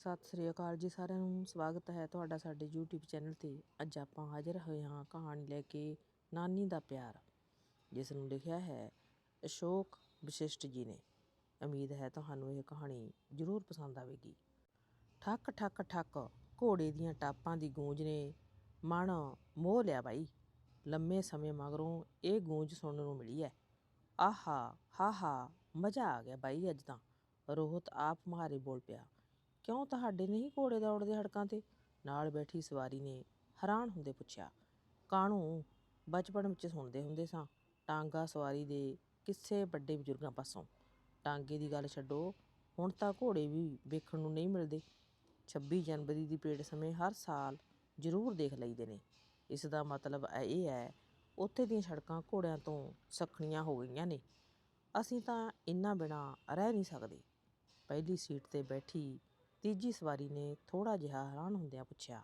ਸਤਿ ਸ੍ਰੀ ਅਕਾਲ ਜੀ ਸਾਰਿਆਂ ਨੂੰ, ਸਵਾਗਤ ਹੈ ਤੁਹਾਡਾ ਸਾਡੇ YouTube ਚੈਨਲ ਤੇ। ਅੱਜ ਆਪਾਂ ਹਾਜ਼ਰ ਹੋਏ ਹਾਂ ਕਹਾਣੀ ਲੈ ਕੇ ਨਾਨੀ ਦਾ ਪਿਆਰ, ਜਿਸ ਨੂੰ ਲਿਖਿਆ ਹੈ ਅਸ਼ੋਕ ਵਸ਼ਿਸ਼ਟ ਜੀ ਨੇ। ਉਮੀਦ ਹੈ ਤੁਹਾਨੂੰ ਇਹ ਕਹਾਣੀ ਜ਼ਰੂਰ ਪਸੰਦ ਆਵੇਗੀ। ਠੱਕ ਠੱਕ ਠੱਕ, ਘੋੜੇ ਦੀਆਂ ਟਾਪਾਂ ਦੀ ਗੂੰਜ ਨੇ ਮਨ ਮੋਹ ਲਿਆ ਬਾਈ। ਲੰਮੇ ਸਮੇਂ ਮਗਰੋਂ ਇਹ ਗੂੰਜ ਸੁਣਨ ਨੂੰ ਮਿਲੀ ਹੈ। ਆਹਾ ਹਾਹਾ ਮਜ਼ਾ ਆ ਗਿਆ ਬਾਈ ਅੱਜ ਤਾਂ। ਰੋਹਤ ਆਪ ਮਾਰੇ ਬੋਲ ਪਿਆ। ਕਿਉਂ ਤੁਹਾਡੇ ਨਹੀਂ ਘੋੜੇ ਦੌੜਦੇ ਹੜਕਾਂ ਤੇ? ਨਾਲ ਬੈਠੀ ਸਵਾਰੀ ਨੇ ਹੈਰਾਨ ਹੁੰਦੇ ਪੁੱਛਿਆ, ਕਾਣੂ, ਬਚਪਨ ਵਿੱਚ ਸੁਣਦੇ ਹੁੰਦੇ ਸਾਂ, ਟਾਂਗਾ ਸਵਾਰੀ ਦੇ ਕਿਸੇ ਵੱਡੇ ਬਜ਼ੁਰਗਾਂ ਪਾਸੋਂ। ਟਾਂਗੇ ਦੀ ਗੱਲ ਛੱਡੋ, ਹੁਣ ਤਾਂ ਘੋੜੇ ਵੀ ਵੇਖਣ ਨੂੰ ਨਹੀਂ ਮਿਲਦੇ। 26 ਜਨਵਰੀ ਦੀ ਪਰੇਡ ਸਮੇਂ ਹਰ ਸਾਲ ਜ਼ਰੂਰ ਦੇਖ ਲਈਦੇ ਨੇ। ਇਸ ਦਾ ਮਤਲਬ ਇਹ ਇਹ ਹੈ, ਉੱਥੇ ਦੀਆਂ ਸੜਕਾਂ ਘੋੜਿਆਂ ਤੋਂ ਸਖਣੀਆਂ ਹੋ ਗਈਆਂ ਨੇ। ਅਸੀਂ ਤਾਂ ਇੰਨਾ ਬਿਨਾ ਰਹਿ ਨਹੀਂ ਸਕਦੇ। ਪਹਿਲੀ ਸੀਟ ਤੇ ਬੈਠੀ ਤੀਜੀ ਸਵਾਰੀ ਨੇ ਥੋੜਾ ਜਿਹਾ ਹੈਰਾਨ ਹੁੰਦਿਆਂ ਪੁੱਛਿਆ,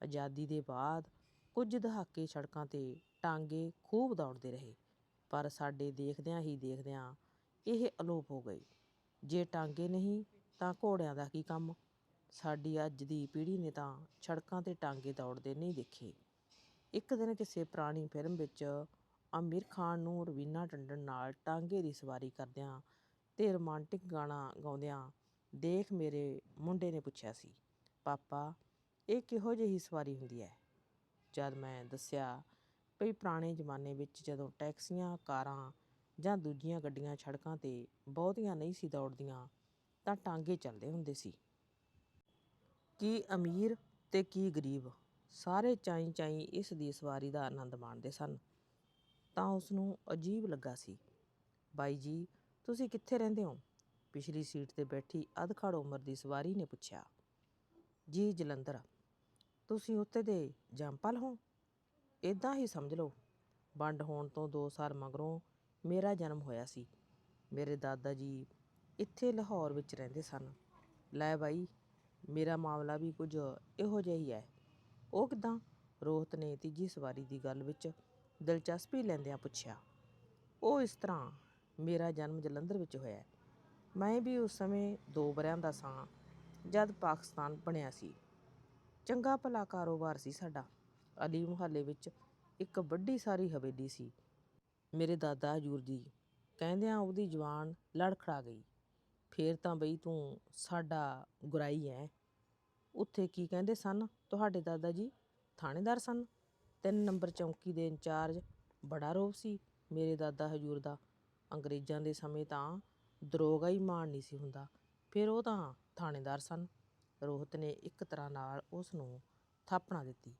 ਆਜ਼ਾਦੀ ਦੇ ਬਾਅਦ ਕੁਝ ਦਹਾਕੇ ਸੜਕਾਂ ਤੇ ਟਾਂਗੇ ਖੂਬ ਦੌੜਦੇ ਰਹੇ, ਪਰ ਸਾਡੇ ਦੇਖਦਿਆਂ ਹੀ ਦੇਖਦਿਆਂ ਇਹ ਅਲੋਪ ਹੋ ਗਏ। ਜੇ ਟਾਂਗੇ ਨਹੀਂ ਤਾਂ ਘੋੜਿਆਂ ਦਾ ਕੀ ਕੰਮ? ਸਾਡੀ ਅੱਜ ਦੀ ਪੀੜ੍ਹੀ ਨੇ ਤਾਂ ਸੜਕਾਂ ਤੇ ਟਾਂਗੇ ਦੌੜਦੇ ਨਹੀਂ ਦੇਖੇ। ਇੱਕ ਦਿਨ ਕਿਸੇ ਪੁਰਾਣੀ ਫਿਲਮ ਵਿੱਚ ਆਮਿਰ ਖਾਨ ਨੂੰ ਰਵੀਨਾ ਟੰਡਨ ਨਾਲ ਟਾਂਗੇ ਦੀ ਸਵਾਰੀ ਕਰਦਿਆਂ ਤੇ ਰੋਮਾਂਟਿਕ ਗਾਣਾ ਗਾਉਂਦਿਆਂ ਦੇਖ ਮੇਰੇ ਮੁੰਡੇ ਨੇ ਪੁੱਛਿਆ ਸੀ, ਪਾਪਾ, ਇਹ ਕਿਹੋ ਜਿਹੀ ਸਵਾਰੀ ਹੁੰਦੀ ਹੈ ਜਦ ਮੈਂ ਦੱਸਿਆ, ਭਈ ਪੁਰਾਣੇ ਜ਼ਮਾਨੇ ਵਿੱਚ ਜਦੋਂ ਟੈਕਸੀਆਂ, ਕਾਰਾਂ ਜਾਂ ਦੂਜੀਆਂ ਗੱਡੀਆਂ ਸੜਕਾਂ ਤੇ ਬਹੁਤੀਆਂ ਨਹੀਂ ਸੀ ਦੌੜਦੀਆਂ, ਤਾਂ ਟਾਂਗੇ ਚੱਲਦੇ ਹੁੰਦੇ ਸੀ। ਕੀ ਅਮੀਰ ਤੇ ਕੀ ਗਰੀਬ ਸਾਰੇ ਚਾਈ ਚਾਈ ਇਸ ਦੀ ਸਵਾਰੀ ਦਾ ਆਨੰਦ ਮਾਣਦੇ ਸਨ। ਤਾਂ ਉਸ ਨੂੰ ਅਜੀਬ ਲੱਗਾ ਸੀ, ਬਾਈ ਜੀ, ਤੁਸੀਂ ਕਿੱਥੇ ਰਹਿੰਦੇ ਹੋ? ਪਿਛਲੀ ਸੀਟ ਤੇ ਬੈਠੀ ਅਧਖੜ ਉਮਰ ਦੀ ਸਵਾਰੀ ਨੇ ਪੁੱਛਿਆ, ਜੀ ਜਲੰਧਰ, ਤੁਸੀਂ ਉੱਤੇ ਦੇ ਜੰਪਲ ਹੋ? ਇਦਾਂ ਹੀ ਸਮਝ ਲਓ, ਵੰਡ ਹੋਣ ਤੋਂ 2 ਸਾਲ ਮਗਰੋਂ ਮੇਰਾ ਜਨਮ ਹੋਇਆ ਸੀ। ਮੇਰੇ ਦਾਦਾ ਜੀ ਇੱਥੇ ਲਾਹੌਰ ਵਿੱਚ ਰਹਿੰਦੇ ਸਨ। ਲੈ ਬਾਈ, ਮੇਰਾ ਮਾਮਲਾ ਵੀ ਕੁਝ ਇਹੋ ਜਿਹਾ ਹੀ ਹੈ। ਉਹ ਕਿਦਾਂ? ਰੋਹਤ ਨੇ ਤੀਜੀ ਸਵਾਰੀ ਦੀ ਗੱਲ ਵਿੱਚ ਦਿਲਚਸਪੀ ਲੈਂਦਿਆਂ ਪੁੱਛਿਆ, ਉਹ ਇਸ ਤਰ੍ਹਾਂ ਮੇਰਾ ਜਨਮ ਜਲੰਧਰ ਵਿੱਚ ਹੋਇਆ ਮੈਂ ਵੀ ਉਸ ਸਮੇਂ ਦੋ ਵਰਿਆਂ ਦਾ ਸਾਂ, ਜਦ ਪਾਕਿਸਤਾਨ ਬਣਿਆ ਸੀ। ਚੰਗਾ ਭਲਾ ਕਾਰੋਬਾਰ ਸੀ ਸਾਡਾ। ਅਲੀ ਮੁਹੱਲੇ ਵਿੱਚ ਇੱਕ ਵੱਡੀ ਸਾਰੀ ਹਵੇਲੀ ਸੀ। ਮੇਰੇ ਦਾਦਾ ਹਜੂਰ ਜੀ ਕਹਿੰਦਿਆਂ ਉਹਦੀ ਜਵਾਨ ਲੜਖੜਾ ਗਈ। ਫੇਰ ਤਾਂ ਬਈ ਤੂੰ ਸਾਡਾ ਗੁਰਾਈ ਐ। ਉੱਥੇ ਕੀ ਕਹਿੰਦੇ ਸਨ? ਤੁਹਾਡੇ ਦਾਦਾ ਜੀ ਥਾਣੇਦਾਰ ਸਨ। ਤਿੰਨ ਨੰਬਰ ਚੌਂਕੀ ਦੇ ਇੰਚਾਰਜ ਬੜਾ ਰੋਬ ਸੀ। ਮੇਰੇ ਦਾਦਾ ਹਜੂਰ ਦਾ। ਅੰਗਰੇਜ਼ਾਂ ਦੇ ਸਮੇਂ ਤਾਂ ਦਰੋਗਾ ਹੀ ਮਾਣ ਨਹੀਂ ਸੀ ਹੁੰਦਾ। ਫਿਰ ਉਹ ਤਾਂ ਥਾਣੇਦਾਰ ਸਨ। ਰੋਹਤ ਨੇ ਇੱਕ ਤਰ੍ਹਾਂ ਨਾਲ ਉਸ ਨੂੰ ਥਾਪਣਾ ਦਿੱਤੀ।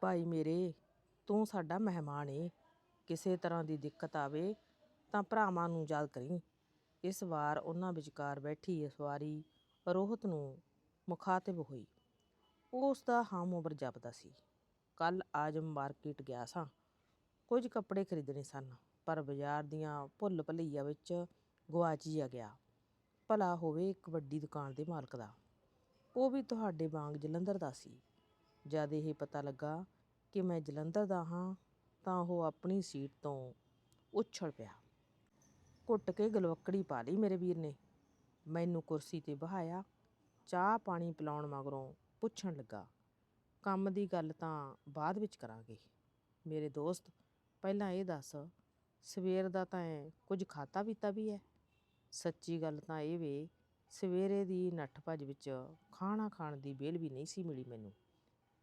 ਭਾਈ ਮੇਰੇ, ਤੂੰ ਸਾਡਾ ਮਹਿਮਾਨ ਏ। ਕਿਸੇ ਤਰ੍ਹਾਂ ਦੀ ਦਿੱਕਤ ਆਵੇ ਤਾਂ ਭਰਾਵਾਂ ਨੂੰ ਯਾਦ ਕਰੀ। ਇਸ ਵਾਰ ਉਹਨਾਂ ਵਿਚਕਾਰ ਬੈਠੀ ਸਵਾਰੀ ਰੋਹਤ ਨੂੰ ਮੁਖਾਤਿਬ ਹੋਈ। ਉਹ ਉਸ ਦਾ ਹਮ ਉਮਰ ਜਪਦਾ ਸੀ। ਕੱਲ ਆਜਮ ਮਾਰਕੀਟ ਗਿਆ ਸਾਂ। ਕੁਝ ਕੱਪੜੇ ਖਰੀਦਣੇ ਸਨ, ਪਰ ਬਾਜ਼ਾਰ ਦੀਆਂ ਭੁੱਲ ਭੁਲਈਆ ਵਿੱਚ ਗਵਾਚ ਜਿਹਾ ਗਿਆ। ਭਲਾ ਹੋਵੇ ਇੱਕ ਵੱਡੀ ਦੁਕਾਨ ਦੇ ਮਾਲਕ ਦਾ। ਉਹ ਵੀ ਤੁਹਾਡੇ ਵਾਂਗ ਜਲੰਧਰ ਦਾ ਸੀ। ਜਦ ਇਹ ਪਤਾ ਲੱਗਾ ਕਿ ਮੈਂ ਜਲੰਧਰ ਦਾ ਹਾਂ, ਤਾਂ ਉਹ ਆਪਣੀ ਸੀਟ ਤੋਂ ਉੱਛਲ ਪਿਆ। ਘੁੱਟ ਕੇ ਗਲਵੱਕੜੀ ਪਾ ਲਈ ਮੇਰੇ ਵੀਰ ਨੇ। ਮੈਨੂੰ ਕੁਰਸੀ ਤੇ ਬਹਾਇਆ ਚਾਹ ਪਾਣੀ ਪਿਲਾਉਣ ਮਗਰੋਂ ਪੁੱਛਣ ਲੱਗਾ, ਕੰਮ ਦੀ ਗੱਲ ਤਾਂ ਬਾਅਦ ਵਿੱਚ ਕਰਾਂਗੇ। ਮੇਰੇ ਦੋਸਤ, ਪਹਿਲਾਂ ਇਹ ਦੱਸ, ਸਵੇਰ ਦਾ ਤਾਂ ਕੁਝ ਖਾਤਾ ਪੀਤਾ ਵੀ ਹੈ? ਸੱਚੀ ਗੱਲ ਤਾਂ ਇਹ ਵੇ, ਸਵੇਰੇ ਦੀ ਨੱਠ ਭੱਜ ਵਿੱਚ ਖਾਣਾ ਖਾਣ ਦੀ ਵੇਲ ਵੀ ਨਹੀਂ ਸੀ ਮਿਲੀ ਮੈਨੂੰ,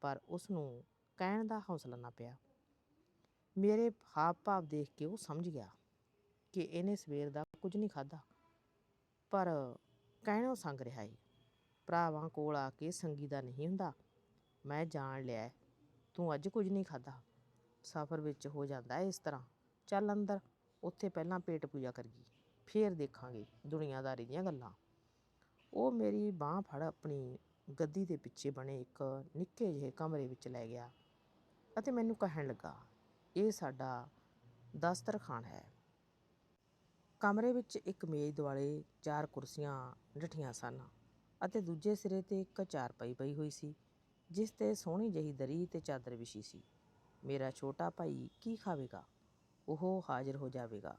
ਪਰ ਉਸ ਨੂੰ ਕਹਿਣ ਦਾ ਹੌਸਲਾ ਨਾ ਪਿਆ। ਮੇਰੇ ਹਾਵ ਭਾਵ ਦੇਖ ਕੇ ਉਹ ਸਮਝ ਗਿਆ ਕਿ ਇਹਨੇ ਸਵੇਰ ਦਾ ਕੁਝ ਨਹੀਂ ਖਾਦਾ ਪਰ ਕਹਿਣੋਂ ਸੰਗ ਰਿਹਾ ਏ। ਭਰਾਵਾਂ ਕੋਲ ਆ ਕੇ ਸੰਗੀ ਦਾ ਨਹੀਂ ਹੁੰਦਾ, ਮੈਂ ਜਾਣ ਲਿਆ ਤੂੰ ਅੱਜ ਕੁਝ ਨਹੀਂ ਖਾਦਾ ਸਫ਼ਰ ਵਿੱਚ ਹੋ ਜਾਂਦਾ ਇਸ ਤਰ੍ਹਾਂ, ਚੱਲ ਅੰਦਰ, ਉੱਥੇ ਪਹਿਲਾਂ ਪੇਟ ਪੂਜਾ ਕਰੀਏ। ਫੇਰ ਦੇਖਾਂਗੇ ਦੁਨੀਆਦਾਰੀ ਦੀਆਂ ਗੱਲਾਂ। ਉਹ ਮੇਰੀ ਬਾਹ ਫੜ ਆਪਣੀ ਗੱਦੀ ਦੇ ਪਿੱਛੇ ਬਣੇ ਇੱਕ ਨਿੱਕੇ ਜਿਹੇ ਕਮਰੇ ਵਿੱਚ ਲੈ ਗਿਆ ਅਤੇ ਮੈਨੂੰ ਕਹਿਣ ਲੱਗਾ, ਇਹ ਸਾਡਾ ਦਸਤਰਖਾਨ ਹੈ। ਕਮਰੇ ਵਿੱਚ ਇੱਕ ਮੇਜ਼ ਦੁਆਲੇ ਚਾਰ ਕੁਰਸੀਆਂ ਡਿੱਠੀਆਂ ਸਨ ਅਤੇ ਦੂਜੇ ਸਿਰੇ ਤੇ ਇੱਕ ਚਾਰਪਾਈ ਪਈ ਹੋਈ ਸੀ, ਜਿਸ ਤੇ ਸੋਹਣੀ ਜਿਹੀ ਦਰੀ ਤੇ ਚਾਦਰ ਵਿਛੀ ਸੀ। ਮੇਰਾ ਛੋਟਾ ਭਾਈ ਕੀ ਖਾਵੇਗਾ? ਉਹ ਹਾਜ਼ਰ ਹੋ ਜਾਵੇਗਾ।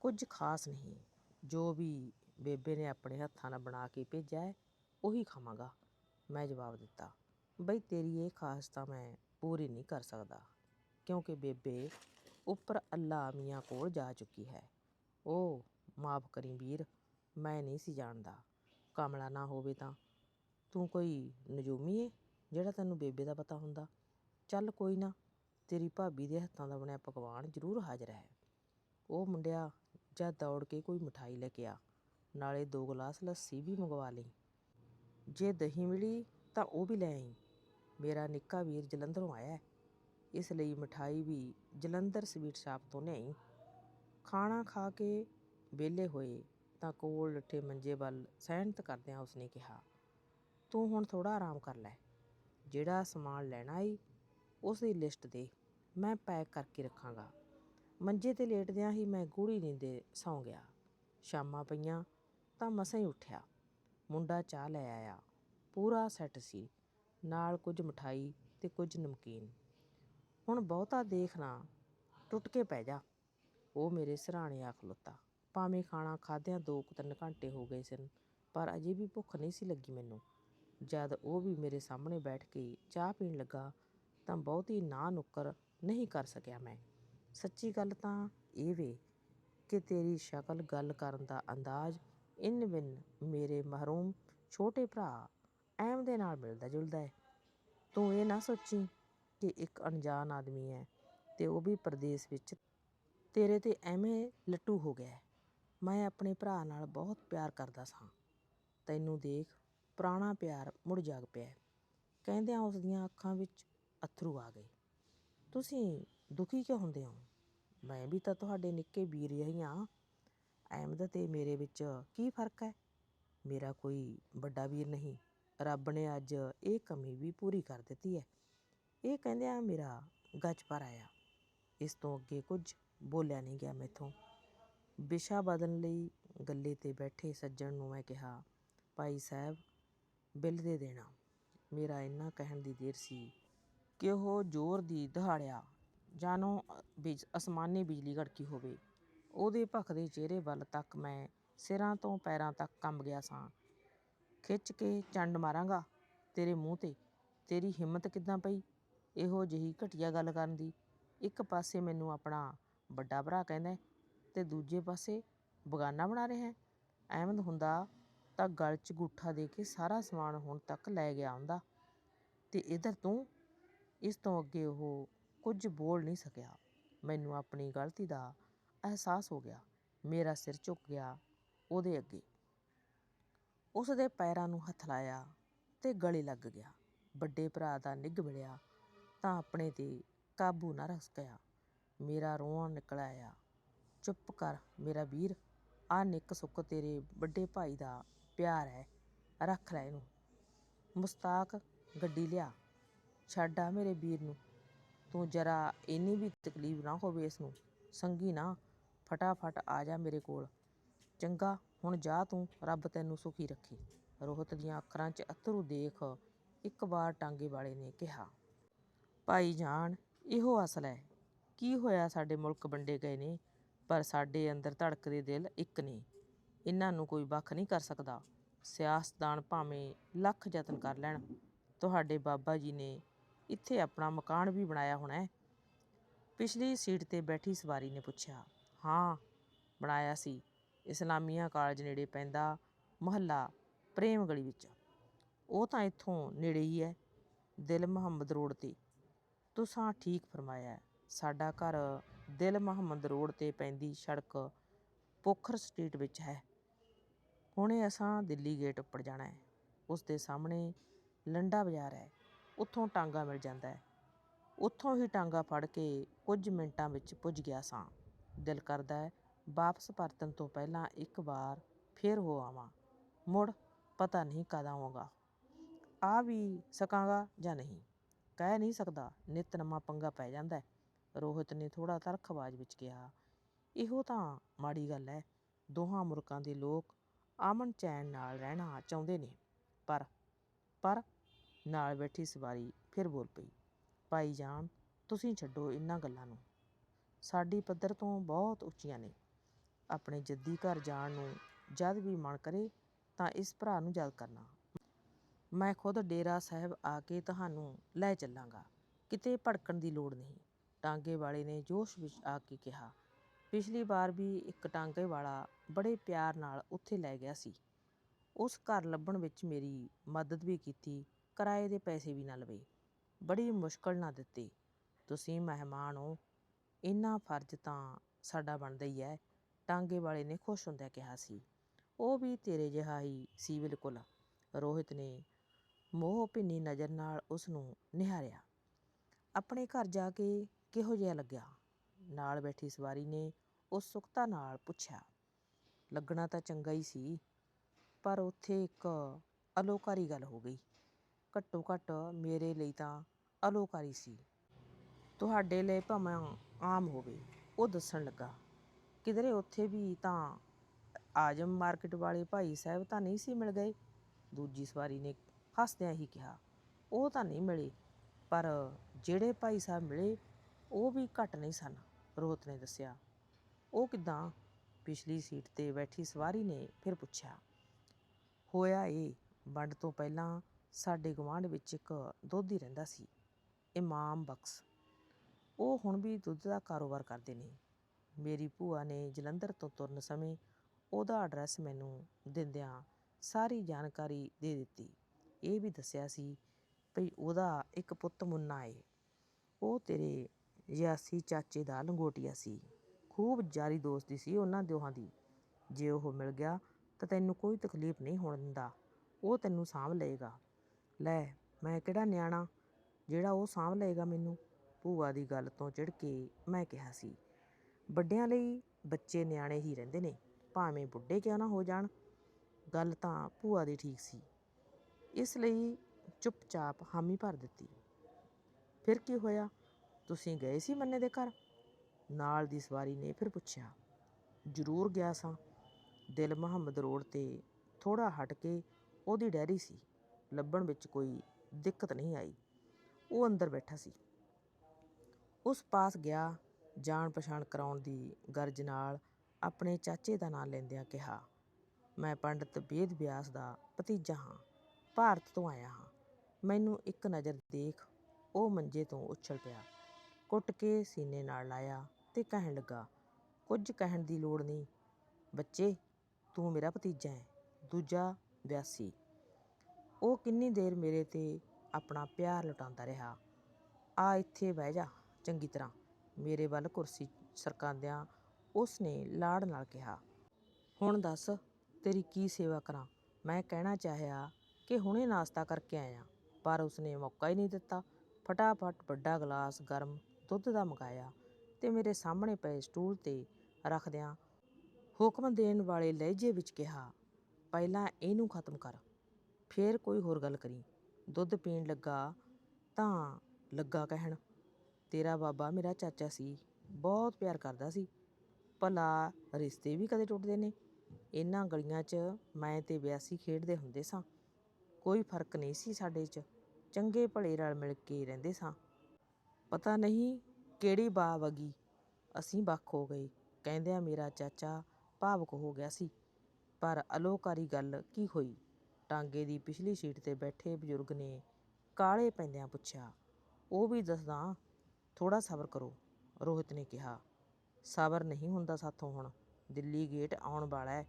ਕੁਝ ਖਾਸ ਨਹੀਂ। ਜੋ ਵੀ ਬੇਬੇ ਨੇ ਆਪਣੇ ਹੱਥਾਂ ਨਾਲ ਬਣਾ ਕੇ ਭੇਜਿਆ ਹੈ, ਉਹੀ ਖਾਵਾਂਗਾ। ਮੈਂ ਜਵਾਬ ਦਿੱਤਾ, ਬਈ ਤੇਰੀ ਇਹ ਖਾਸ ਤਾਂ ਮੈਂ ਪੂਰੀ ਨਹੀਂ ਕਰ ਸਕਦਾ, ਕਿਉਂਕਿ ਬੇਬੇ ਉੱਪਰ ਅੱਲਾ ਮੀਆਂ ਕੋਲ ਜਾ ਚੁੱਕੀ ਹੈ। ਉਹ ਮਾਫ ਕਰੀ ਵੀਰ, ਮੈਂ ਨਹੀਂ ਸੀ ਜਾਣਦਾ। ਕਮਲਾ ਨਾ ਹੋਵੇ ਤਾਂ। ਤੂੰ ਕੋਈ ਨਜੂਮੀ ਏ, ਜਿਹੜਾ ਤੈਨੂੰ ਬੇਬੇ ਦਾ ਪਤਾ ਹੁੰਦਾ? ਚੱਲ ਕੋਈ ਨਾ, ਤੇਰੀ ਭਾਬੀ ਦੇ ਹੱਥਾਂ ਦਾ ਬਣਿਆ ਪਕਵਾਨ ਜ਼ਰੂਰ ਹਾਜ਼ਰ ਹੈ। ਉਹ ਮੁੰਡਿਆ ਜਾਂ ਦੌੜ ਕੇ ਕੋਈ ਮਠਾਈ ਲੈ ਕੇ ਆ। ਨਾਲੇ ਦੋ ਗਲਾਸ ਲੱਸੀ ਵੀ ਮੰਗਵਾ ਲਈ। ਜੇ ਦਹੀਂ ਮਿਲੀ ਤਾਂ ਉਹ ਵੀ ਲੈ ਆਈ। ਮੇਰਾ ਨਿੱਕਾ ਵੀਰ ਜਲੰਧਰੋਂ ਆਇਆ ਹੈ, ਇਸ ਲਈ ਮਠਾਈ ਵੀ ਜਲੰਧਰ ਸਵੀਟ ਸ਼ਾਪ ਤੋਂ ਲਿਆਈ। ਖਾਣਾ ਖਾ ਕੇ ਵਿਹਲੇ ਹੋਏ ਤਾਂ ਕੋਲ ਡਿੱਠੇ ਮੰਜੇ ਵੱਲ ਸਹਿਣਤ ਕਰਦਿਆਂ ਉਸਨੇ ਕਿਹਾ ਤੂੰ ਹੁਣ ਥੋੜਾ ਆਰਾਮ ਕਰ ਲੈ। ਜਿਹੜਾ ਸਮਾਨ ਲੈਣਾ ਈ ਉਸ ਦੀ ਲਿਸਟ ਦੇ। ਮੈਂ ਪੈਕ ਕਰਕੇ ਰੱਖਾਂਗਾ। ਮੰਜੇ ਤੇ ਲੇਟਦਿਆਂ ਹੀ ਮੈਂ ਗੂੜੀ ਨੀਂਦੇ ਸੌਂ ਗਿਆ। ਸ਼ਾਮਾਂ ਪਈਆਂ ਤਾਂ ਮਸਾਂ ਹੀ ਉੱਠਿਆ। ਮੁੰਡਾ ਚਾਹ ਲੈ ਆਇਆ। ਪੂਰਾ ਸੈੱਟ ਸੀ। ਨਾਲ ਕੁਝ ਮਠਾਈ ਤੇ ਕੁਝ ਨਮਕੀਨ। ਹੁਣ ਬਹੁਤਾ ਦੇਖਣਾ ਟੁੱਟ ਕੇ ਪੈ ਜਾ। ਉਹ ਮੇਰੇ ਸਿਰਹਾਣੇ ਆ ਖਲੋਤਾ ਭਾਵੇਂ ਖਾਣਾ ਖਾਦਿਆਂ ਦੋ ਕੁ ਤਿੰਨ ਘੰਟੇ ਹੋ ਗਏ ਸਨ, ਪਰ ਅਜੇ ਵੀ ਭੁੱਖ ਨਹੀਂ ਸੀ ਲੱਗੀ ਮੈਨੂੰ। ਜਦ ਉਹ ਵੀ ਮੇਰੇ ਸਾਹਮਣੇ ਬੈਠ ਕੇ ਚਾਹ ਪੀਣ ਲੱਗਾ ਤਾਂ ਬਹੁਤੀ ਨਾ ਨੁੱਕਰ ਨਹੀਂ ਕਰ ਸਕਿਆ ਮੈਂ। ਸੱਚੀ ਗੱਲ ਤਾਂ ਇਹ ਵੇ ਕਿ ਤੇਰੀ ਸ਼ਕਲ ਗੱਲ ਕਰਨ ਦਾ ਅੰਦਾਜ਼ ਇੰਨ ਬਿੰਨ ਮੇਰੇ ਮਹਰੂਮ ਛੋਟੇ ਭਰਾ ਐਮ ਦੇ ਨਾਲ ਮਿਲਦਾ ਜੁਲਦਾ ਹੈ। ਤੂੰ ਇਹ ਨਾ ਸੋਚੀ ਕਿ ਇੱਕ ਅਣਜਾਣ ਆਦਮੀ ਹੈ ਤੇ ਉਹ ਵੀ ਪਰਦੇਸ ਵਿੱਚ ਤੇਰੇ ਤੇ ਐਵੇਂ ਲੱਟੂ ਹੋ ਗਿਆ ਹੈ। ਮੈਂ ਆਪਣੇ ਭਰਾ ਨਾਲ ਬਹੁਤ ਪਿਆਰ ਕਰਦਾ ਸਾਂ। ਤੈਨੂੰ ਦੇਖ ਪੁਰਾਣਾ ਪਿਆਰ ਮੁੜ ਜਾਗ ਪਿਆ ਕਹਿੰਦਿਆਂ ਉਸ ਦੀਆਂ ਅੱਖਾਂ ਵਿੱਚ ਅਥਰੂ ਆ ਗਏ। ਤੁਸੀਂ ਦੁਖੀ ਕਿਉਂ ਹੁੰਦੇ ਹੋ? ਮੈਂ ਵੀ ਤਾਂ ਤੁਹਾਡੇ ਨਿੱਕੇ ਵੀਰ ਹੀ ਹਾਂ। ਅਹਿਮਦ ਤੇ ਮੇਰੇ ਵਿੱਚ ਕੀ ਫ਼ਰਕ ਹੈ? ਮੇਰਾ ਕੋਈ ਵੱਡਾ ਵੀਰ ਨਹੀਂ। ਰੱਬ ਨੇ ਅੱਜ ਇਹ ਕਮੀ ਵੀ ਪੂਰੀ ਕਰ ਦਿੱਤੀ ਹੈ। ਇਹ ਕਹਿੰਦਿਆਂ ਮੇਰਾ ਗੱਜ ਪਰ ਆਇਆ। ਇਸ ਤੋਂ ਅੱਗੇ ਕੁਝ ਬੋਲਿਆ ਨਹੀਂ ਗਿਆ ਮੈਥੋਂ। ਵਿਸ਼ਾ ਬਦਲਣ ਲਈ ਗੱਲੇ ਤੇ ਬੈਠੇ ਸੱਜਣ ਨੂੰ ਮੈਂ ਕਿਹਾ, ਭਾਈ ਸਾਹਿਬ, ਬਿੱਲ ਦੇ ਦੇਣਾ। ਮੇਰਾ ਇੰਨਾ ਕਹਿਣ ਦੀ ਦੇਰ ਸੀ ਕਿ ਉਹ ਜ਼ੋਰ ਦੀ ਦਹਾੜਿਆ ਜਾਨੋ ਬਿਜ, ਅਸਮਾਨੀ ਬਿਜਲੀ ਗੜਕੀ ਹੋਵੇ, ਉਹਦੇ ਭਖਦੇ ਚਿਹਰੇ ਵੱਲ ਤੱਕ ਮੈਂ ਸਿਰਾਂ ਤੋਂ ਪੈਰਾਂ ਤੱਕ ਕੰਬ ਗਿਆ ਸਾਂ। ਖਿੱਚ ਕੇ ਚੰਡ ਮਾਰਾਂਗਾ ਤੇਰੇ ਮੂੰਹ ਤੇ, ਤੇਰੀ ਹਿੰਮਤ ਕਿੱਦਾਂ ਪਈ? ਇਹੋ ਜਿਹੀ ਘਟੀਆ ਗੱਲ ਕਰਨ ਦੀ। ਇੱਕ ਪਾਸੇ ਮੈਨੂੰ ਆਪਣਾ ਵੱਡਾ ਭਰਾ ਕਹਿੰਦਾ ਹੈ ਤੇ ਦੂਜੇ ਪਾਸੇ ਬਗਾਨਾ ਬਣਾ ਰਿਹਾ ਹੈ। ਅਹਿਮਦ ਹੁੰਦਾ ਤਾਂ ਗਲ 'ਚ ਗੂਠਾ ਦੇ ਕੇ ਸਾਰਾ ਸਮਾਨ ਹੁਣ ਤੱਕ ਲੈ ਗਿਆ ਹੁੰਦਾ। ਤੇ ਇਧਰ ਤੂੰ? ਇਸ ਤੋਂ ਅੱਗੇ ਉਹ ਕੁਝ ਬੋਲ ਨਹੀਂ ਸਕਿਆ। ਮੈਨੂੰ ਆਪਣੀ ਗਲਤੀ ਦਾ ਅਹਿਸਾਸ ਹੋ ਗਿਆ। ਮੇਰਾ ਸਿਰ ਝੁਕ ਗਿਆ ਉਹਦੇ ਅੱਗੇ। ਉਸ ਦੇ ਪੈਰਾਂ ਨੂੰ ਹੱਥ ਲਾਇਆ ਤੇ ਗਲੇ ਲੱਗ ਗਿਆ। ਵੱਡੇ ਭਰਾ ਦਾ ਨਿੱਘ ਮਿਲਿਆ ਤਾਂ ਆਪਣੇ ਤੇ ਕਾਬੂ ਨਾ ਰੱਖ ਸਕਿਆ। ਮੇਰਾ ਰੋਣ ਨਿਕਲ ਆਇਆ। ਚੁੱਪ ਕਰ ਮੇਰਾ ਵੀਰ ਆ ਨਿੱਕ ਸੁੱਕ ਤੇਰੇ ਵੱਡੇ ਭਾਈ ਦਾ ਪਿਆਰ ਹੈ। ਰੱਖ ਲੈ ਇਹਨੂੰ। ਮੁਸਤਾਕ ਗੱਡੀ ਲਿਆ। ਛੱਡ ਆ ਮੇਰੇ ਵੀਰ ਨੂੰ। ਤੂੰ ਜਰਾ ਇੰਨੀ ਵੀ ਤਕਲੀਫ ਨਾ ਹੋਵੇ ਇਸ ਨੂੰ ਸੰਗੀ ਨਾ, ਫਟਾਫਟ ਆ ਜਾ ਮੇਰੇ ਕੋਲ। ਚੰਗਾ, ਹੁਣ ਜਾ ਤੂੰ, ਰੱਬ ਤੈਨੂੰ ਸੁਖੀ ਰੱਖੇ। ਰੋਹਤ ਦੀਆਂ ਅੱਖਰਾਂ 'ਚ ਅਥਰੂ ਦੇਖ, ਇੱਕ ਵਾਰ ਟਾਂਗੇ ਵਾਲੇ ਨੇ ਕਿਹਾ, ਭਾਈ ਜਾਨ, ਇਹੋ ਅਸਲ ਹੈ ਕੀ ਹੋਇਆ ਸਾਡੇ ਮੁਲਕ ਵੰਡੇ ਗਏ ਨੇ, ਪਰ ਸਾਡੇ ਅੰਦਰ ਧੜਕਦੇ ਦਿਲ ਇੱਕ ਨੇ। ਇਹਨਾਂ ਨੂੰ ਕੋਈ ਵੱਖ ਨਹੀਂ ਕਰ ਸਕਦਾ। ਸਿਆਸਤਦਾਨ ਭਾਵੇਂ ਲੱਖ ਯਤਨ ਕਰ ਲੈਣ। ਤੁਹਾਡੇ ਬਾਬਾ ਜੀ ਨੇ ਇੱਥੇ ਆਪਣਾ ਮਕਾਨ ਵੀ ਬਣਾਇਆ ਹੋਣਾ ਹੈ। ਪਿਛਲੀ ਸੀਟ ਤੇ ਬੈਠੀ ਸਵਾਰੀ ਨੇ ਪੁੱਛਿਆ, ਹਾਂ, ਬਣਾਇਆ ਸੀ। ਇਸਲਾਮੀਆ ਕਾਲਜ ਨੇੜੇ ਪੈਂਦਾ ਮਹੱਲਾ ਪ੍ਰੇਮ ਗਲੀ ਵਿੱਚ। ਉਹ ਤਾਂ ਇੱਥੋਂ ਨੇੜੇ ਹੀ ਹੈ, ਦਿਲ ਮੁਹੰਮਦ ਰੋਡ ਤੇ। ਤੁਸਾਂ ਠੀਕ ਫਰਮਾਇਆ ਸਾਡਾ ਘਰ ਦਿਲ ਮੁਹੰਮਦ ਰੋਡ ਤੇ ਪੈਂਦੀ ਸੜਕ ਪੋਖਰ ਸਟਰੀਟ ਵਿੱਚ ਹੈ। ਹੁਣੇ ਅਸਾਂ ਦਿੱਲੀ ਗੇਟ ਉੱਪਰ ਜਾਣਾ ਹੈ। ਉਸ ਦੇ ਸਾਹਮਣੇ ਲੰਡਾ ਬਾਜ਼ਾਰ ਹੈ। ਉੱਥੋਂ ਟਾਂਗਾ ਮਿਲ ਜਾਂਦਾ ਹੈ। ਉੱਥੋਂ ਹੀ ਟਾਂਗਾ ਫੜ ਕੇ ਕੁਝ ਮਿੰਟਾਂ ਵਿੱਚ ਪੁੱਜ ਗਿਆ ਸਾਂ। ਦਿਲ ਕਰਦਾ ਹੈ, ਵਾਪਸ ਪਰਤਣ ਤੋਂ ਪਹਿਲਾਂ ਇੱਕ ਵਾਰ ਫੇਰ ਹੋ ਆਵਾਂ। ਮੁੜ ਪਤਾ ਨਹੀਂ ਕਦ ਆਵਾਂਗਾ ਆ ਵੀ ਸਕਾਂਗਾ ਜਾਂ ਨਹੀਂ? ਕਹਿ ਨਹੀਂ ਸਕਦਾ। ਨਿੱਤ ਨਵਾਂ ਪੰਗਾ ਪੈ ਜਾਂਦਾ ਰੋਹਿਤ ਨੇ ਥੋੜਾ ਤਰਖ ਆਵਾਜ਼ ਵਿੱਚ ਕਿਹਾ, ਇਹੋ ਤਾਂ ਮਾੜੀ ਗੱਲ ਹੈ। ਦੋਹਾਂ ਮੁਲਕਾਂ ਦੇ ਲੋਕ ਅਮਨ ਚੈਨ ਨਾਲ ਰਹਿਣਾ ਚਾਹੁੰਦੇ ਨੇ। ਪਰ ਪਰ ਨਾਲ ਬੈਠੀ ਸਵਾਰੀ ਫਿਰ ਬੋਲ ਪਈ, ਭਾਈ ਜਾਨ, ਤੁਸੀਂ ਛੱਡੋ ਇਹਨਾਂ ਗੱਲਾਂ ਨੂੰ। ਸਾਡੀ ਪੱਧਰ ਤੋਂ ਬਹੁਤ ਉੱਚੀਆਂ ਨੇ। ਆਪਣੇ ਜੱਦੀ ਘਰ ਜਾਣ ਨੂੰ ਜਦ ਵੀ ਮਨ ਕਰੇ ਤਾਂ ਇਸ ਭਰਾ ਨੂੰ ਯਾਦ ਕਰਨਾ। ਮੈਂ ਖੁਦ ਡੇਰਾ ਸਾਹਿਬ ਆ ਕੇ ਤੁਹਾਨੂੰ ਲੈ ਚੱਲਾਂਗਾ। ਕਿਤੇ ਭੜਕਣ ਦੀ ਲੋੜ ਨਹੀਂ। ਟਾਂਗੇ ਵਾਲੇ ਨੇ ਜੋਸ਼ ਵਿੱਚ ਆ ਕੇ ਕਿਹਾ। ਪਿਛਲੀ ਵਾਰ ਵੀ ਇੱਕ ਟਾਂਗੇ ਵਾਲਾ ਬੜੇ ਪਿਆਰ ਨਾਲ ਉੱਥੇ ਲੈ ਗਿਆ ਸੀ। ਉਸ ਘਰ ਲੱਭਣ ਵਿੱਚ ਮੇਰੀ ਮਦਦ ਵੀ ਕੀਤੀ। ਕਿਰਾਏ ਦੇ ਪੈਸੇ ਵੀ ਨਾ ਲਵੇ। ਬੜੀ ਮੁਸ਼ਕਲ ਨਾਲ ਦਿੱਤੇ। ਤੁਸੀਂ ਮਹਿਮਾਨ ਹੋ। ਇੰਨਾ ਫਰਜ਼ ਤਾਂ ਸਾਡਾ ਬਣਦਾ ਹੀ ਹੈ। ਟਾਂਗੇ ਵਾਲੇ ਨੇ ਖੁਸ਼ ਹੁੰਦਿਆਂ ਕਿਹਾ ਸੀ। ਉਹ ਵੀ ਤੇਰੇ ਜਿਹਾ ਹੀ ਸੀ ਬਿਲਕੁਲ। ਰੋਹਿਤ ਨੇ ਮੋਹ ਭਿੰਨੀ ਨਜ਼ਰ ਨਾਲ ਉਸ ਨੂੰ ਨਿਹਾਰਿਆ। ਆਪਣੇ ਘਰ ਜਾ ਕੇ ਕਿਹੋ ਜਿਹਾ ਲੱਗਿਆ? ਨਾਲ ਬੈਠੀ ਸਵਾਰੀ ਨੇ ਉਸ ਉਤਸੁਕਤਾ ਨਾਲ ਪੁੱਛਿਆ। ਲੱਗਣਾ ਤਾਂ ਚੰਗਾ ਹੀ ਸੀ, ਪਰ ਉੱਥੇ ਇੱਕ ਅਲੋਕਾਰੀ ਗੱਲ ਹੋ ਗਈ। ਘੱਟੋ ਘੱਟ ਮੇਰੇ ਲਈ ਤਾਂ ਅਲੋਕਾਰੀ ਸੀ। ਤੁਹਾਡੇ ਲਈ ਭਾਵੇਂ ਆਮ ਹੋਵੇ, ਉਹ ਦੱਸਣ ਲੱਗਾ, ਕਿਧਰੇ ਉੱਥੇ ਵੀ ਤਾਂ ਆਜਮ ਮਾਰਕੀਟ ਵਾਲੇ ਭਾਈ ਸਾਹਿਬ ਤਾਂ ਨਹੀਂ ਸੀ ਮਿਲ ਗਏ। ਦੂਜੀ ਸਵਾਰੀ ਨੇ ਹੱਸਦਿਆਂ ਹੀ ਕਿਹਾ, ਉਹ ਤਾਂ ਨਹੀਂ ਮਿਲੇ, ਪਰ ਜਿਹੜੇ ਭਾਈ ਸਾਹਿਬ ਮਿਲੇ, ਉਹ ਵੀ ਘੱਟ ਨਹੀਂ ਸਨ, ਰੋਹਤ ਨੇ ਦੱਸਿਆ। ਉਹ ਕਿਦਾਂ? ਪਿਛਲੀ ਸੀਟ ਤੇ ਬੈਠੀ ਸਵਾਰੀ ਨੇ ਫਿਰ ਪੁੱਛਿਆ, ਹੋਇਆ ਇਹ, ਵੰਡ ਤੋਂ ਪਹਿਲਾਂ ਸਾਡੇ ਗੁਆਂਢ ਵਿੱਚ ਇੱਕ ਦੋਧੀ ਰਹਿੰਦਾ ਸੀ, ਇਮਾਮ ਬਖਸ਼। ਉਹ ਹੁਣ ਵੀ ਦੁੱਧ ਦਾ ਕਾਰੋਬਾਰ ਕਰਦੇ ਨੇ। ਮੇਰੀ ਭੂਆ ਨੇ ਜਲੰਧਰ ਤੋਂ ਤੁਰਨ ਸਮੇਂ ਉਹਦਾ ਐਡਰੈਸ ਮੈਨੂੰ ਦਿੰਦਿਆਂ ਸਾਰੀ ਜਾਣਕਾਰੀ ਦੇ ਦਿੱਤੀ। ਇਹ ਵੀ ਦੱਸਿਆ ਸੀ ਭਈ ਉਹਦਾ ਇੱਕ ਪੁੱਤ ਮੁੰਨਾ ਏ। ਉਹ ਤੇਰੇ ਯਾਸੀ ਚਾਚੇ ਦਾ ਲੰਗੋਟੀਆ ਸੀ। ਖੂਬ ਜਾਰੀ ਦੋਸਤੀ ਸੀ ਉਹਨਾਂ ਦੋਹਾਂ ਦੀ। ਜੇ ਉਹ ਮਿਲ ਗਿਆ ਤਾਂ ਤੈਨੂੰ ਕੋਈ ਤਕਲੀਫ ਨਹੀਂ ਹੋਣ ਦਿੰਦਾ। ਉਹ ਤੈਨੂੰ ਸਾਂਭ ਲਏਗਾ। ਲੈ, ਮੈਂ ਕਿਹੜਾ ਨਿਆਣਾ? ਜਿਹੜਾ ਉਹ ਸਾਂਭ ਲਏਗਾ ਮੈਨੂੰ? ਭੂਆ ਦੀ ਗੱਲ ਤੋਂ ਚਿੜ ਕੇ ਮੈਂ ਕਿਹਾ ਸੀ। ਵੱਡਿਆਂ ਲਈ ਬੱਚੇ ਨਿਆਣੇ ਹੀ ਰਹਿੰਦੇ ਨੇ, ਭਾਵੇਂ ਬੁੱਢੇ ਕਿਉਂ ਨਾ ਹੋ ਜਾਣ। ਗੱਲ ਤਾਂ ਭੂਆ ਦੀ ਠੀਕ ਸੀ। ਇਸ ਲਈ ਚੁੱਪਚਾਪ ਹਾਮੀ ਭਰ ਦਿੱਤੀ। ਫਿਰ ਕੀ ਹੋਇਆ? ਤੁਸੀਂ ਗਏ ਸੀ ਮੰਨੇ ਦੇ ਘਰ? ਨਾਲ ਦੀ ਸਵਾਰੀ ਨੇ ਫਿਰ ਪੁੱਛਿਆ। ਜ਼ਰੂਰ ਗਿਆ ਸਾਂ। ਦਿਲ ਮੁਹੰਮਦ ਰੋਡ ਤੇ ਥੋੜਾ ਹਟ ਕੇ ਉਹਦੀ ਡੈਰੀ ਸੀ। ਲੱਭਣ ਵਿੱਚ ਕੋਈ ਦਿੱਕਤ ਨਹੀਂ ਆਈ। ਉਹ ਅੰਦਰ ਬੈਠਾ ਸੀ। ਉਸ ਪਾਸ ਗਿਆ ਜਾਣ ਪਛਾਣ ਕਰਾਉਣ ਦੀ ਗਰਜ ਨਾਲ ਆਪਣੇ ਚਾਚੇ ਦਾ ਨਾਂ ਲੈਂਦਿਆਂ ਕਿਹਾ, ਮੈਂ ਪੰਡਤ ਵੇਦ ਵਿਆਸ ਦਾ ਭਤੀਜਾ ਹਾਂ, ਭਾਰਤ ਤੋਂ ਆਇਆ ਹਾਂ। ਮੈਨੂੰ ਇੱਕ ਨਜ਼ਰ ਦੇਖ, ਉਹ ਮੰਜੇ ਤੋਂ ਉੱਛਲ ਪਿਆ, ਕੁੱਟ ਕੇ ਸੀਨੇ ਨਾਲ ਲਾਇਆ ਤੇ ਕਹਿਣ ਲੱਗਾ, ਕੁਝ ਕਹਿਣ ਦੀ ਲੋੜ ਨਹੀਂ। ਬੱਚੇ, ਤੂੰ ਮੇਰਾ ਭਤੀਜਾ ਹੈ, ਦੂਜਾ ਵਿਆਸੀ। ਉਹ ਕਿੰਨੀ ਦੇਰ ਮੇਰੇ ਤੇ ਆਪਣਾ ਪਿਆਰ ਲੁਟਾਉਂਦਾ ਰਿਹਾ। ਆ ਇੱਥੇ ਬਹਿ ਜਾ, ਚੰਗੀ ਤਰ੍ਹਾਂ। ਮੇਰੇ ਵੱਲ ਕੁਰਸੀ ਸਰਕਾਉਂਦਿਆਂ ਉਸ ਨੇ ਲਾੜ ਨਾਲ ਕਿਹਾ, ਹੁਣ ਦੱਸ ਤੇਰੀ ਕੀ ਸੇਵਾ ਕਰਾਂ? ਮੈਂ ਕਹਿਣਾ ਚਾਹਿਆ ਕਿ ਹੁਣੇ ਨਾਸ਼ਤਾ ਕਰਕੇ ਆਇਆ, ਪਰ ਉਸਨੇ ਮੌਕਾ ਹੀ ਨਹੀਂ ਦਿੱਤਾ। ਫਟਾਫਟ ਵੱਡਾ ਗਲਾਸ ਗਰਮ ਦੁੱਧ ਦਾ ਮੰਗਾਇਆ ਤੇ ਮੇਰੇ ਸਾਹਮਣੇ ਪਏ ਸਟੂਲ ਤੇ ਰੱਖਦਿਆਂ ਹੁਕਮ ਦੇਣ ਵਾਲੇ ਲਹਿਜੇ ਵਿੱਚ ਕਿਹਾ, ਪਹਿਲਾਂ ਇਹਨੂੰ ਖਤਮ ਕਰ। ਫੇਰ ਕੋਈ ਹੋਰ ਗੱਲ ਕਰੀ। ਦੁੱਧ ਪੀਣ ਲੱਗਾ ਤਾਂ ਲੱਗਾ ਕਹਿਣ, ਤੇਰਾ ਬਾਬਾ ਮੇਰਾ ਚਾਚਾ ਸੀ, ਬਹੁਤ ਪਿਆਰ ਕਰਦਾ ਸੀ। ਭਲਾ ਰਿਸ਼ਤੇ ਵੀ ਕਦੇ ਟੁੱਟਦੇ ਨੇ। ਇਹਨਾਂ ਗਲੀਆਂ 'ਚ ਮੈਂ ਤੇ ਵਿਆਸੀ ਖੇਡਦੇ ਹੁੰਦੇ ਸਾਂ। ਕੋਈ ਫ਼ਰਕ ਨਹੀਂ ਸੀ ਸਾਡੇ 'ਚ। ਚੰਗੇ ਭਲੇ ਰਲ ਮਿਲ ਕੇ ਰਹਿੰਦੇ ਸਾਂ। ਪਤਾ ਨਹੀਂ ਕਿਹੜੀ ਬਾ ਵਗੀ। ਅਸੀਂ ਵੱਖ ਹੋ ਗਏ। ਕਹਿੰਦਿਆਂ ਮੇਰਾ ਚਾਚਾ ਭਾਵੁਕ ਹੋ ਗਿਆ ਸੀ। ਪਰ ਅਲੋਕਾਰੀ ਗੱਲ ਕੀ ਹੋਈ? ਟਾਂਗੇ ਦੀ ਪਿਛਲੀ ਸੀਟ ਤੇ ਬੈਠੇ ਬਜ਼ੁਰਗ ਨੇ ਕਾਲੇ ਪੈਂਦਿਆਂ ਪੁੱਛਿਆ, ਉਹ ਵੀ ਦੱਸਦਾ ਥੋੜਾ ਸਬਰ ਕਰੋ, ਰੋਹਿਤ ਨੇ ਕਿਹਾ। ਸਬਰ ਨਹੀਂ ਹੁੰਦਾ ਸਾਥੋਂ ਹੁਣ, ਦਿੱਲੀ ਗੇਟ ਆਉਣ ਵਾਲਾ ਹੈ,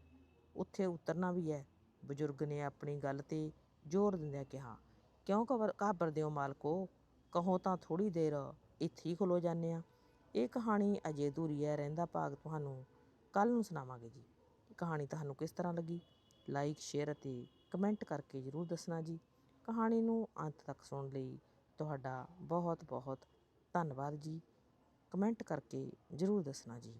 ਉੱਥੇ ਉਤਰਨਾ ਵੀ ਹੈ, ਬਜ਼ੁਰਗ ਨੇ ਆਪਣੀ ਗੱਲ ਤੇ ਜ਼ੋਰ ਦਿੰਦਿਆਂ ਕਿਹਾ। ਕਿਉਂ ਘਬਰ, ਘਾਬਰਦੇ ਹੋ ਮਾਲਕੋ? ਕਹੋ ਤਾਂ ਥੋੜੀ ਦੇਰ, ਇੱਥੇ ਹੀ ਖਲੋ ਜਾਂਦੇ ਆ ਇਹ ਕਹਾਣੀ ਅਜੇ ਅਧੂਰੀ ਹੈ, ਰਹਿੰਦਾ ਭਾਗ ਤੁਹਾਨੂੰ ਕੱਲ ਨੂੰ ਸੁਣਾਵਾਂਗੇ ਜੀ। ਕਹਾਣੀ ਤੁਹਾਨੂੰ ਕਿਸ ਤਰ੍ਹਾਂ ਲੱਗੀ? ਲਾਈਕ, ਸ਼ੇਅਰ ਅਤੇ ਕਮੈਂਟ ਕਰਕੇ ਜ਼ਰੂਰ ਦੱਸਣਾ ਜੀ। ਕਹਾਣੀ ਨੂੰ ਅੰਤ ਤੱਕ ਸੁਣਨ ਲਈ ਤੁਹਾਡਾ ਬਹੁਤ ਬਹੁਤ ਧੰਨਵਾਦ ਜੀ। ਕਮੈਂਟ ਕਰਕੇ ਜ਼ਰੂਰ ਦੱਸਣਾ ਜੀ।